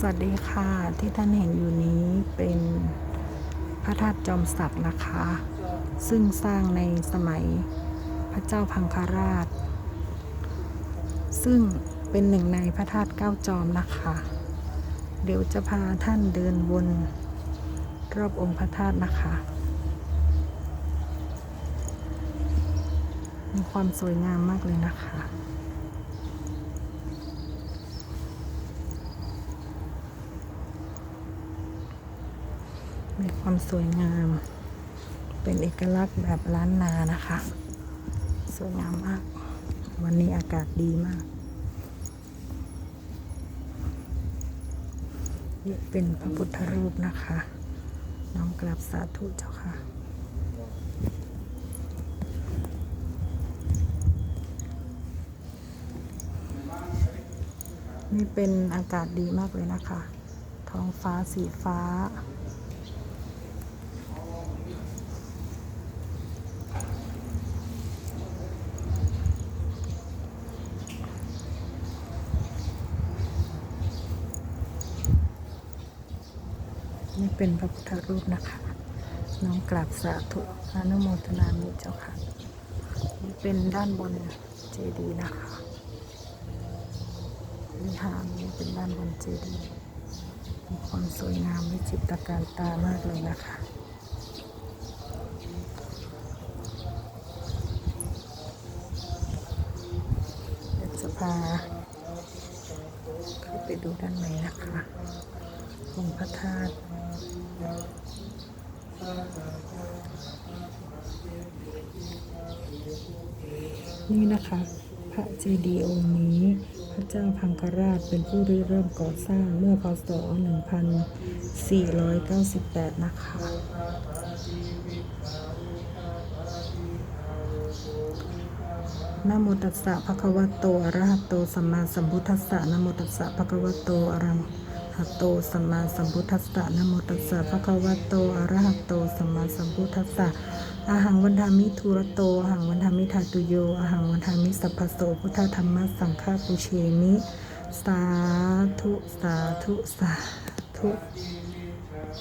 สวัสดีค่ะที่ท่านเห็นอยู่นี้เป็นพระธาตุจอมศักดิ์นะคะ ซึ่งสร้างในสมัยพระเจ้าพังคราช ซึ่งเป็นหนึ่งในพระธาตุเก้าจอมนะคะ เดี๋ยวจะพาท่านเดินวนรอบองค์พระธาตุนะคะ มีความสวยงามมากเลยนะคะ มีความสวยงาม เป็นเอกลักษณ์แบบล้านนานะคะ สวยงามมาก วันนี้อากาศดีมากนี่เป็นพระพุทธรูปนะคะ น้อมกราบสาธุเจ้าค่ะนี่เป็นอากาศดีมากเลยนะคะ ท้องฟ้าสีฟ้า นี่เป็นพระพุทธรูปนะคะ น้องกราบสาธุอนุโมทนามิเจ้าค่ะ นี่เป็นด้านบนเจดีย์นะคะวิหารนี่เป็นด้านบนเจดีย์มีความสวยงามวิจิตรการตามากเลยนะคะเดี๋ยวจะพาเข้าไปดูด้านในนะคะ องค์พระธาตุนี่นะคะ พระเจดีย์องค์นี้ พระเจ้าพังคราชเป็นผู้ริเริ่มก่อสร้างเมื่อพศ 1498 นะคะ นะโมตัสสะภะคะวะโต อะระหะโต สัมมาสัมพุทธัสสะนะโมตัสสะภะคะวะโต อะระหะ โตสัมมาสัมพุทธัสสะนะโมตัสสะภะคะวะโตอะระหะโตสัมมาสัมพุทธัสสะอะหังวันทามิทุระโตอาหังวันทามิทาตุโยอะหังวันทามิสัพพโสพุทธธรรมสังฆปุเชมิ สาธุ สาธุ สาธุ